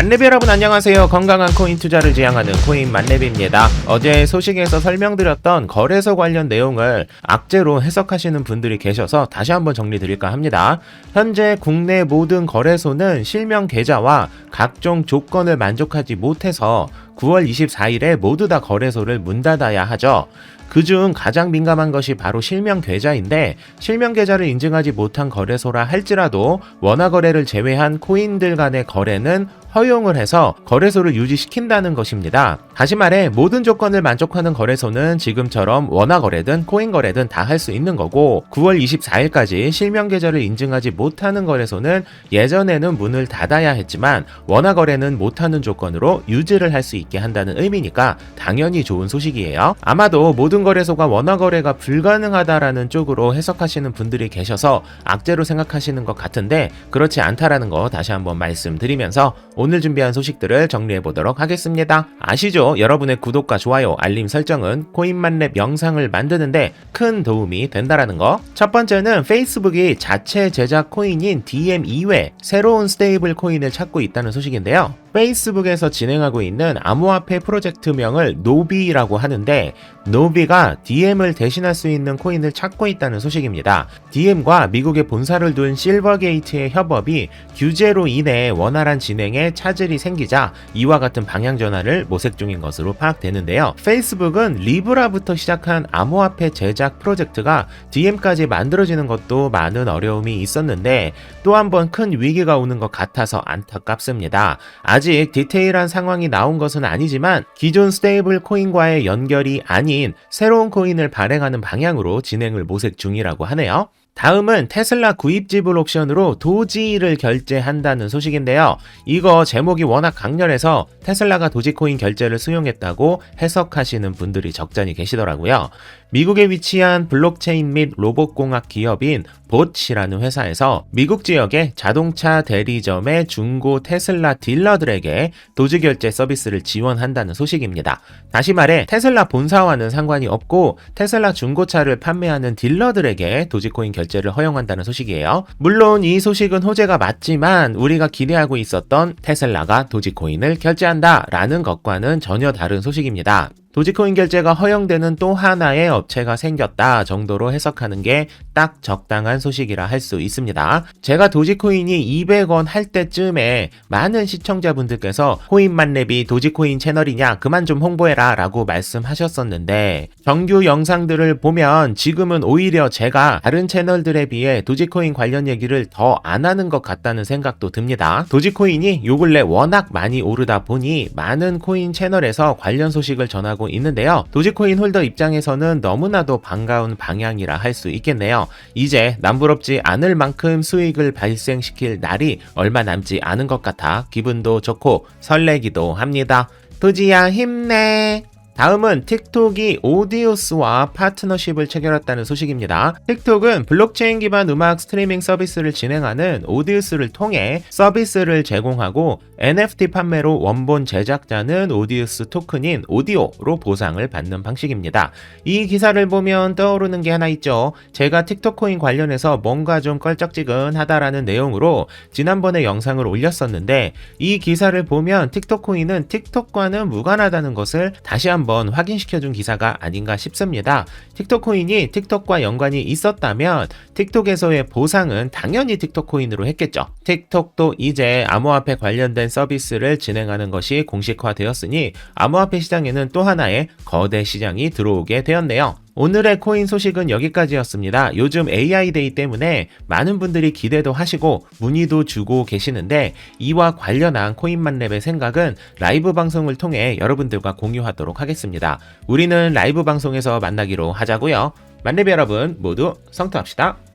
만렙 여러분 안녕하세요. 건강한 코인 투자를 지향하는 코인 만렙입니다. 어제 소식에서 설명드렸던 거래소 관련 내용을 악재로 해석하시는 분들이 계셔서 다시 한번 정리드릴까 합니다. 현재 국내 모든 거래소는 실명 계좌와 각종 조건을 만족하지 못해서 9월 24일에 모두 다 거래소를 문 닫아야 하죠. 그중 가장 민감한 것이 바로 실명 계좌인데 실명 계좌를 인증하지 못한 거래소라 할지라도 원화 거래를 제외한 코인들 간의 거래는 허용을 해서 거래소를 유지시킨다는 것입니다. 다시 말해 모든 조건을 만족하는 거래소는 지금처럼 원화 거래든 코인 거래든 다 할 수 있는 거고 9월 24일까지 실명 계좌를 인증하지 못하는 거래소는 예전에는 문을 닫아야 했지만 원화 거래는 못하는 조건으로 유지를 할 수 있게 한다는 의미니까 당연히 좋은 소식이에요. 아마도 모든 거래소가 원화 거래가 불가능하다라는 쪽으로 해석하시는 분들이 계셔서 악재로 생각하시는 것 같은데 그렇지 않다라는 거 다시 한번 말씀드리면서 오늘 준비한 소식들을 정리해 보도록 하겠습니다. 아시죠? 여러분의 구독과 좋아요, 알림 설정은 코인만렙 영상을 만드는데 큰 도움이 된다라는 거. 첫 번째는 페이스북이 자체 제작 코인인 DM 이외 새로운 스테이블 코인을 찾고 있다는 소식인데요. 페이스북에서 진행하고 있는 암호화폐 프로젝트명을 노비라고 하는데 노비가 DM을 대신할 수 있는 코인을 찾고 있다는 소식입니다. DM과 미국의 본사를 둔 실버게이트의 협업이 규제로 인해 원활한 진행에 차질이 생기자 이와 같은 방향 전환을 모색 중인 것으로 파악되는데요. 페이스북은 리브라부터 시작한 암호화폐 제작 프로젝트가 DM까지 만들어지는 것도 많은 어려움이 있었는데 또 한 번 큰 위기가 오는 것 같아서 안타깝습니다. 아직 디테일한 상황이 나온 것은 아니지만 기존 스테이블 코인과의 연결이 아닌 새로운 코인을 발행하는 방향으로 진행을 모색 중이라고 하네요. 다음은 테슬라 구입 지불 옵션으로 도지를 결제한다는 소식인데요. 이거 제목이 워낙 강렬해서 테슬라가 도지코인 결제를 수용했다고 해석하시는 분들이 적잖이 계시더라고요. 미국에 위치한 블록체인 및 로봇공학 기업인 봇이라는 회사에서 미국 지역의 자동차 대리점의 중고 테슬라 딜러들에게 도지 결제 서비스를 지원한다는 소식입니다. 다시 말해 테슬라 본사와는 상관이 없고 테슬라 중고차를 판매하는 딜러들에게 도지코인 결제를 허용한다는 소식이에요. 물론 이 소식은 호재가 맞지만 우리가 기대하고 있었던 테슬라가 도지코인을 결제한다 라는 것과는 전혀 다른 소식입니다. 도지코인 결제가 허용되는 또 하나의 업체가 생겼다 정도로 해석하는 게 딱 적당한 소식이라 할 수 있습니다. 제가 도지코인이 200원 할 때쯤에 많은 시청자분들께서 코인만렙이 도지코인 채널이냐 그만 좀 홍보해라 라고 말씀하셨었는데 정규 영상들을 보면 지금은 오히려 제가 다른 채널들에 비해 도지코인 관련 얘기를 더 안 하는 것 같다는 생각도 듭니다. 도지코인이 요 근래 워낙 많이 오르다 보니 많은 코인 채널에서 관련 소식을 전하고 있는데요. 도지코인 홀더 입장에서는 너무나도 반가운 방향이라 할 수 있겠네요. 이제 남부럽지 않을 만큼 수익을 발생시킬 날이 얼마 남지 않은 것 같아 기분도 좋고 설레기도 합니다. 도지야 힘내! 다음은 틱톡이 오디오스와 파트너십을 체결했다는 소식입니다. 틱톡은 블록체인 기반 음악 스트리밍 서비스를 진행하는 오디오스를 통해 서비스를 제공하고 NFT 판매로 원본 제작자는 오디오스 토큰인 오디오로 보상을 받는 방식입니다. 이 기사를 보면 떠오르는 게 하나 있죠. 제가 틱톡 코인 관련해서 뭔가 좀 껄쩍지근하다라는 내용으로 지난번에 영상을 올렸었는데 이 기사를 보면 틱톡 코인은 틱톡과는 무관하다는 것을 다시 한번 확인시켜준 기사가 아닌가 싶습니다. 틱톡 코인이 틱톡과 연관이 있었다면 틱톡에서의 보상은 당연히 틱톡 코인으로 했겠죠. 틱톡도 이제 암호화폐 관련된 서비스를 진행하는 것이 공식화되었으니 암호화폐 시장에는 또 하나의 거대 시장이 들어오게 되었네요. 오늘의 코인 소식은 여기까지였습니다. 요즘 AI데이 때문에 많은 분들이 기대도 하시고 문의도 주고 계시는데 이와 관련한 코인만랩의 생각은 라이브 방송을 통해 여러분들과 공유하도록 하겠습니다. 우리는 라이브 방송에서 만나기로 하자고요. 만렙 여러분 모두 성투합시다.